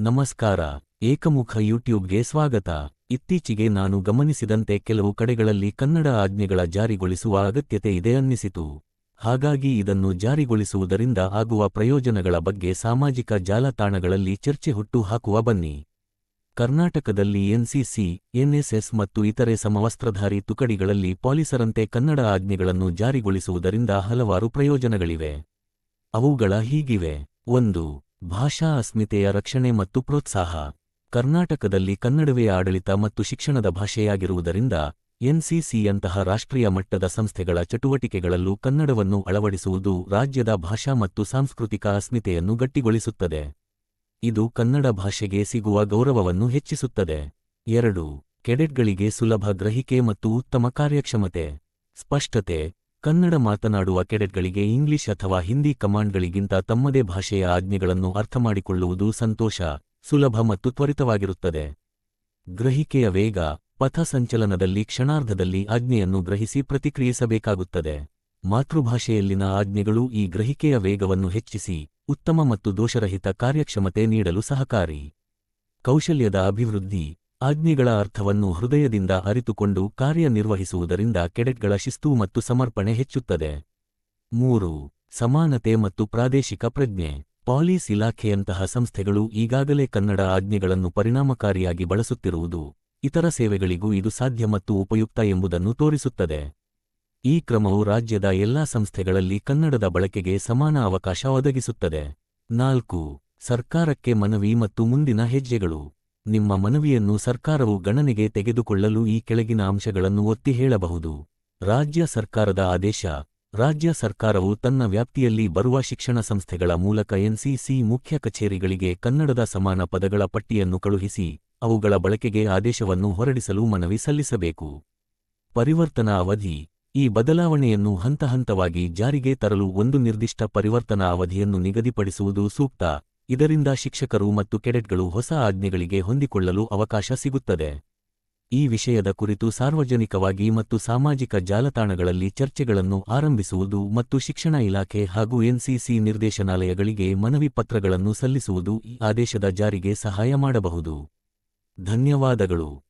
ನಮಸ್ಕಾರ. ಏಕಮುಖ ಯೂಟ್ಯೂಬ್ಗೆ ಸ್ವಾಗತ. ಇತ್ತೀಚೆಗೆ ನಾನು ಗಮನಿಸಿದಂತೆ ಕೆಲವು ಕಡೆಗಳಲ್ಲಿ ಕನ್ನಡ ಆಜ್ಞೆಗಳ ಜಾರಿಗೊಳಿಸುವ ಅಗತ್ಯತೆ ಇದೆ ಅನ್ನಿಸಿತು. ಹಾಗಾಗಿ ಇದನ್ನು ಜಾರಿಗೊಳಿಸುವುದರಿಂದ ಆಗುವ ಪ್ರಯೋಜನಗಳ ಬಗ್ಗೆ ಸಾಮಾಜಿಕ ಜಾಲತಾಣಗಳಲ್ಲಿ ಚರ್ಚೆ ಹುಟ್ಟು ಹಾಕುವ ಬನ್ನಿ. ಕರ್ನಾಟಕದಲ್ಲಿ ಎನ್ಸಿಸಿ, ಎನ್ಎಸ್ಎಸ್ ಮತ್ತು ಇತರೆ ಸಮವಸ್ತ್ರಧಾರಿ ತುಕಡಿಗಳಲ್ಲಿ ಪಾಲಿಸರಂತೆ ಕನ್ನಡ ಆಜ್ಞೆಗಳನ್ನು ಜಾರಿಗೊಳಿಸುವುದರಿಂದ ಹಲವಾರು ಪ್ರಯೋಜನಗಳಿವೆ. ಅವುಗಳ ಹೀಗಿವೆ. ಒಂದು ಭಾಷಾ ಅಸ್ಮಿತೆಯ ರಕ್ಷಣೆ ಮತ್ತು ಪ್ರೋತ್ಸಾಹ. ಕರ್ನಾಟಕದಲ್ಲಿ ಕನ್ನಡವೇ ಆಡಳಿತ ಮತ್ತು ಶಿಕ್ಷಣದ ಭಾಷೆಯಾಗಿರುವುದರಿಂದ ಎನ್ಸಿಸಿಯಂತಹ ರಾಷ್ಟ್ರೀಯ ಮಟ್ಟದ ಸಂಸ್ಥೆಗಳ ಚಟುವಟಿಕೆಗಳಲ್ಲೂ ಕನ್ನಡವನ್ನು ಅಳವಡಿಸುವುದು ರಾಜ್ಯದ ಭಾಷಾ ಮತ್ತು ಸಾಂಸ್ಕೃತಿಕ ಅಸ್ಮಿತೆಯನ್ನು ಗಟ್ಟಿಗೊಳಿಸುತ್ತದೆ. ಇದು ಕನ್ನಡ ಭಾಷೆಗೆ ಸಿಗುವ ಗೌರವವನ್ನು ಹೆಚ್ಚಿಸುತ್ತದೆ. ಎರಡು, ಕೆಡೆಟ್ಗಳಿಗೆ ಸುಲಭ ಗ್ರಹಿಕೆ ಮತ್ತು ಉತ್ತಮ ಕಾರ್ಯಕ್ಷಮತೆ. ಸ್ಪಷ್ಟತೆ ಕನ್ನಡ ಮಾತನಾಡುವ ಕೆಡೆಟ್ಗಳಿಗೆ ಇಂಗ್ಲಿಷ್ ಅಥವಾ ಹಿಂದಿ ಕಮಾಂಡ್ಗಳಿಗಿಂತ ತಮ್ಮದೇ ಭಾಷೆಯ ಆಜ್ಞೆಗಳನ್ನು ಅರ್ಥಮಾಡಿಕೊಳ್ಳುವುದು ಸಂತೋಷ, ಸುಲಭ ಮತ್ತು ತ್ವರಿತವಾಗಿರುತ್ತದೆ. ಗ್ರಹಿಕೆಯ ವೇಗ ಪಥಸಂಚಲನದಲ್ಲಿ ಕ್ಷಣಾರ್ಧದಲ್ಲಿ ಆಜ್ಞೆಯನ್ನು ಗ್ರಹಿಸಿ ಪ್ರತಿಕ್ರಿಯಿಸಬೇಕಾಗುತ್ತದೆ. ಮಾತೃಭಾಷೆಯಲ್ಲಿನ ಆಜ್ಞೆಗಳು ಈ ಗ್ರಹಿಕೆಯ ವೇಗವನ್ನು ಹೆಚ್ಚಿಸಿ, ಉತ್ತಮ ಮತ್ತು ದೋಷರಹಿತ ಕಾರ್ಯಕ್ಷಮತೆ ನೀಡಲು ಸಹಕಾರಿ. ಕೌಶಲ್ಯದ ಅಭಿವೃದ್ಧಿ ಆಜ್ಞೆಗಳ ಅರ್ಥವನ್ನು ಹೃದಯದಿಂದ ಅರಿತುಕೊಂಡು ಕಾರ್ಯನಿರ್ವಹಿಸುವುದರಿಂದ ಕೆಡೆಟ್ಗಳ ಶಿಸ್ತು ಮತ್ತು ಸಮರ್ಪಣೆ ಹೆಚ್ಚುತ್ತದೆ. ಮೂರು, ಸಮಾನತೆ ಮತ್ತು ಪ್ರಾದೇಶಿಕ ಪ್ರಜ್ಞೆ. ಪಾಲೀಸ್ ಇಲಾಖೆಯಂತಹ ಸಂಸ್ಥೆಗಳು ಈಗಾಗಲೇ ಕನ್ನಡ ಆಜ್ಞೆಗಳನ್ನು ಪರಿಣಾಮಕಾರಿಯಾಗಿ ಬಳಸುತ್ತಿರುವುದು, ಇತರ ಸೇವೆಗಳಿಗೂ ಇದು ಸಾಧ್ಯ ಮತ್ತು ಉಪಯುಕ್ತ ಎಂಬುದನ್ನು ತೋರಿಸುತ್ತದೆ. ಈ ಕ್ರಮವು ರಾಜ್ಯದ ಎಲ್ಲಾ ಸಂಸ್ಥೆಗಳಲ್ಲಿ ಕನ್ನಡದ ಬಳಕೆಗೆ ಸಮಾನ ಅವಕಾಶ ಒದಗಿಸುತ್ತದೆ. ನಾಲ್ಕು, ಸರ್ಕಾರಕ್ಕೆ ಮನವಿ ಮತ್ತು ಮುಂದಿನ ಹೆಜ್ಜೆಗಳು. ನಿಮ್ಮ ಮನವಿಯನ್ನು ಸರ್ಕಾರವು ಗಣನೆಗೆ ತೆಗೆದುಕೊಳ್ಳಲು ಈ ಕೆಳಗಿನ ಅಂಶಗಳನ್ನು ಒತ್ತಿ ಹೇಳಬಹುದು. ರಾಜ್ಯ ಸರ್ಕಾರದ ಆದೇಶ, ರಾಜ್ಯ ಸರ್ಕಾರವು ತನ್ನ ವ್ಯಾಪ್ತಿಯಲ್ಲಿ ಬರುವ ಶಿಕ್ಷಣ ಸಂಸ್ಥೆಗಳ ಮೂಲಕ ಎನ್ಸಿಸಿ ಮುಖ್ಯ ಕಚೇರಿಗಳಿಗೆ ಕನ್ನಡದ ಸಮಾನ ಪದಗಳ ಪಟ್ಟಿಯನ್ನು ಕಳುಹಿಸಿ, ಅವುಗಳ ಬಳಕೆಗೆ ಆದೇಶವನ್ನು ಹೊರಡಿಸಲು ಮನವಿ ಸಲ್ಲಿಸಬೇಕು. ಪರಿವರ್ತನಾ ಅವಧಿ, ಈ ಬದಲಾವಣೆಯನ್ನು ಹಂತ ಹಂತವಾಗಿ ಜಾರಿಗೆ ತರಲು ಒಂದು ನಿರ್ದಿಷ್ಟ ಪರಿವರ್ತನಾ ಅವಧಿಯನ್ನು ನಿಗದಿಪಡಿಸುವುದು ಸೂಕ್ತ. ಇದರಿಂದ ಶಿಕ್ಷಕರು ಮತ್ತು ಕೆಡೆಟ್ಗಳು ಹೊಸ ಆಜ್ಞೆಗಳಿಗೆ ಹೊಂದಿಕೊಳ್ಳಲು ಅವಕಾಶ ಸಿಗುತ್ತದೆ. ಈ ವಿಷಯದ ಕುರಿತು ಸಾರ್ವಜನಿಕವಾಗಿ ಮತ್ತು ಸಾಮಾಜಿಕ ಜಾಲತಾಣಗಳಲ್ಲಿ ಚರ್ಚೆಗಳನ್ನು ಆರಂಭಿಸುವುದು ಮತ್ತು ಶಿಕ್ಷಣ ಇಲಾಖೆ ಹಾಗೂ ಎನ್ಸಿಸಿ ನಿರ್ದೇಶನಾಲಯಗಳಿಗೆ ಮನವಿ ಪತ್ರಗಳನ್ನು ಸಲ್ಲಿಸುವುದು ಈ ಆದೇಶದ ಜಾರಿಗೆ ಸಹಾಯ ಮಾಡಬಹುದು. ಧನ್ಯವಾದಗಳು.